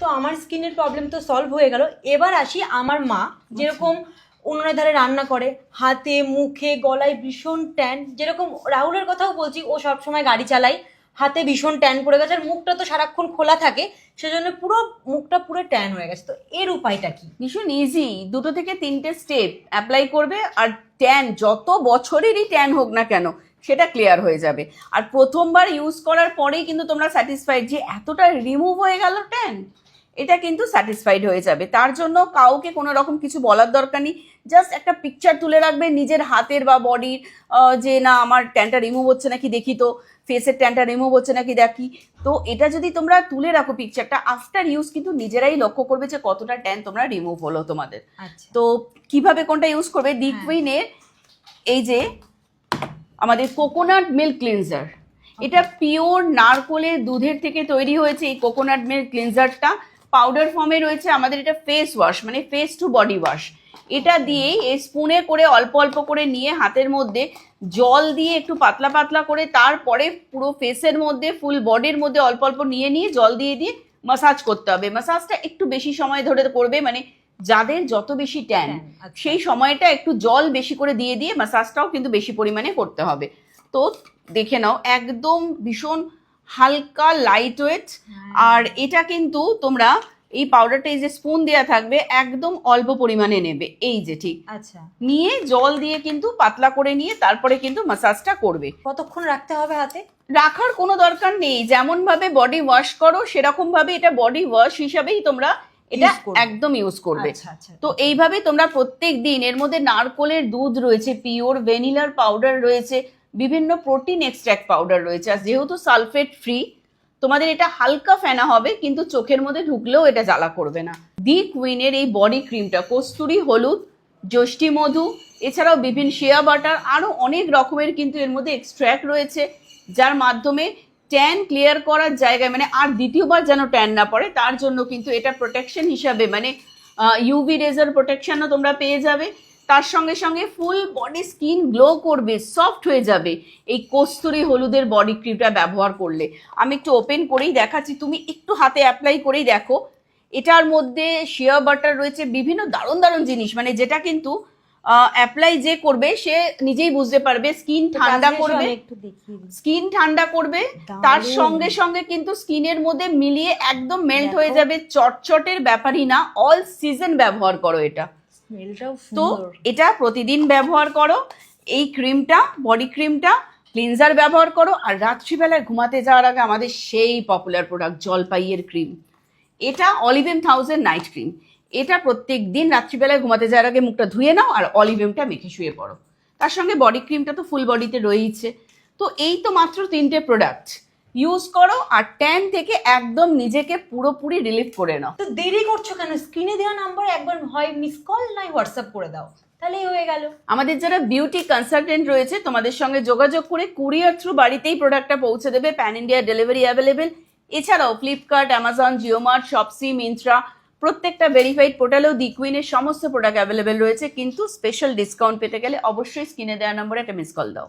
তো আমার স্কিনের প্রবলেম তো সলভ হয়ে গেল। এবার আসি আমার মা, যেরকম উনুনের ধারে রান্না করে, হাতে, মুখে, গলায় ভীষণ ট্যান যেরকম রাহুলের কথাও বলছি, ও সবসময় গাড়ি চালায়, হাতে ভীষণ ট্যান পড়ে গেছে, আর মুখটা তো সারাক্ষণ খোলা থাকে, সেজন্য পুরো মুখটা পুরো ট্যান হয়ে গেছে। তো এর উপায়টা কি? ভীষণ ইজি দুটো থেকে তিনটে স্টেপ অ্যাপ্লাই করবে, আর ট্যান যত বছরেরই ট্যান হোক না কেন, সেটা ক্লিয়ার হয়ে যাবে। আর প্রথমবার ইউজ করার পরেই কিন্তু তোমরা স্যাটিসফাইড যে এতটা রিমুভ হয়ে গেল ট্যান এটা কিন্তু স্যাটিসফাইড হয়ে যাবে। তার জন্য কাউকে কোনো রকম কিছু বলার দরকার নেই। জাস্ট একটা পিকচার তুলে রাখবে নিজের হাতের বা বডির যে না আমার ট্যানটা রিমুভ হচ্ছে নাকি দেখি তো ফেসের ট্যানটা রিমুভ হচ্ছে নাকি দেখি। তো এটা যদি তোমরা তুলে রাখো পিকচারটা আফটার ইউজ কিন্তু নিজেরাই লক্ষ্য করবে যে কতটা ট্যান তোমরা রিমুভ হলো তোমাদের। আচ্ছা। তো কীভাবে কোনটা ইউজ করবে? দি কুইনের এই যে আমাদের কোকোনাট মিল্ক ক্লিনজার এটা পিওর নারকোলের দুধের থেকে তৈরি হয়েছে এই কোকোনাট মিল্ক ক্লিনজারটা পাউডার ফর্মে রয়েছে আমাদের এটা ফেস ওয়াশ মানে ফেস টু বডি ওয়াশ এটা দিয়েই এই স্পুনে করে অল্প অল্প করে নিয়ে হাতের মধ্যে জল দিয়ে একটু পাতলা পাতলা করে তারপরে পুরো ফেসের মধ্যে ফুল বডির মধ্যে অল্প অল্প নিয়ে নিয়ে জল দিয়ে দিয়ে মাসাজ করতে হবে। মাসাজটা একটু বেশি সময় ধরে করবে মানে যাদের যত বেশি ট্যান আচ্ছা। সেই সময়টা একটু জল বেশি করে দিয়ে দিয়ে মাসাজটাও কিন্তু বেশি পরিমাণে করতে হবে। তো দেখে নাও একদম ভীষণ হালকা লাইট ওয়েট আর এটা কিন্তু তোমরা এই পাউডারটা এই যে স্পুন দেওয়া থাকবে একদম অল্প পরিমাণে নেবে। এই যে ঠিক। আচ্ছা। নিয়ে জল দিয়ে কিন্তু পাতলা করে নিয়ে তারপরে কিন্তু মাসাজটা করবে। কতক্ষণ রাখতে হবে হাতে? রাখার কোনো দরকার নেই। যেমন ভাবে বডি ওয়াশ করো সেরকম ভাবে এটা বডি ওয়াশ হিসাবেই তোমরা এটা একদম ইউজ করবে। আচ্ছা আচ্ছা। তো এইভাবে তোমরা প্রত্যেক দিন এর মধ্যে নারকোলের দুধ রয়েছে পিওর ভ্যানিলার পাউডার রয়েছে বিভিন্ন প্রোটিন এক্সট্র্যাক্ট পাউডার রয়েছে। আর যেহেতু সালফেট ফ্রি তোমাদের এটা হালকা ফেনা হবে, কিন্তু চোখের মধ্যে ঢুকলেও এটা জ্বালা করবে না। দি কুইনের এই বডি ক্রিমটা কস্তুরি হলুদ যষ্টি মধু, এছাড়াও বিভিন্ন শেয়া বাটার আরও অনেক রকমের কিন্তু এর মধ্যে এক্সট্র্যাক্ট রয়েছে, যার মাধ্যমে ট্যান ক্লিয়ার করার জায়গায় মানে আর দ্বিতীয়বার যেন ট্যান না পড়ে, তার জন্য কিন্তু এটা প্রোটেকশন হিসাবে মানে ইউভি রেজার প্রোটেকশনও তোমরা পেয়ে যাবে। তার সঙ্গে সঙ্গে ফুল বডি স্কিন গ্লো করবে সফট হয়ে যাবে। এই কস্তুরি হলুদের বডি ক্রিমটা ব্যবহার করলে। আমি একটু ওপেন করেই দেখাচ্ছি তুমি একটু হাতে অ্যাপ্লাই করেই দেখো। এটার মধ্যে শিয়া বাটার রয়েছে বিভিন্ন দারুণ দারুণ জিনিস। মানে যেটা কিন্তু অ্যাপ্লাই যে করবে সে নিজেই বুঝতে পারবে স্কিন ঠান্ডা করবে। স্কিন ঠান্ডা করবে। তার সঙ্গে সঙ্গে কিন্তু স্কিনের মধ্যে মিলিয়ে একদম মেল্ট হয়ে যাবে। চটচটের ব্যাপারই না অল সিজন ব্যবহার করো এটা। স্মেলটাও তো এটা প্রতিদিন ব্যবহার করো। এই ক্রিমটা বডি ক্রিমটা ক্লিনজার ব্যবহার করো আর রাত্রিবেলায় ঘুমাতে যাওয়ার আগে আমাদের সেই পপুলার প্রোডাক্ট জলপাইয়ের ক্রিম। এটা অলিভেম থাউজেন্ড নাইট ক্রিম এটা প্রত্যেক দিন রাত্রিবেলায় ঘুমাতে যাওয়ার আগে মুখটা ধুয়ে নাও আর অলিভেমটা মেখে শুয়ে পড়ো। তার সঙ্গে বডি ক্রিমটা তো ফুল বডিতে রয়েইছে। তো এই তো মাত্র তিনটে প্রোডাক্ট ইউজ করো আর ট্যান থেকে একদম নিজেকে পুরোপুরি রিলিফ করে নাও। তো দেরি করছ কেন? স্ক্রিনে দেওয়া নাম্বার একবার হয় মিস কল নাই হোয়াটসঅ্যাপ করে দাও। তাহলেই হয়ে গেল। আমাদের যারা বিউটি কনসালটেন্ট রয়েছে তোমাদের সঙ্গে যোগাযোগ করে কুরিয়ার থ্রু বাড়িতেই প্রোডাক্টটা পৌঁছে দেবে। প্যান ইন্ডিয়া ডেলিভারি অ্যাভেলেবেল এছাড়াও Flipkart Amazon JioMart Shopsy Myntra প্রত্যেকটা ভেরিফাইড পোর্টালেও দি কুইনের সমস্ত প্রোডাক্ট অ্যাভেলেবেল রয়েছে। কিন্তু স্পেশাল ডিসকাউন্ট পেতে গেলে অবশ্যই স্ক্রিনে দেওয়া নম্বরে একটা মিস কল দাও।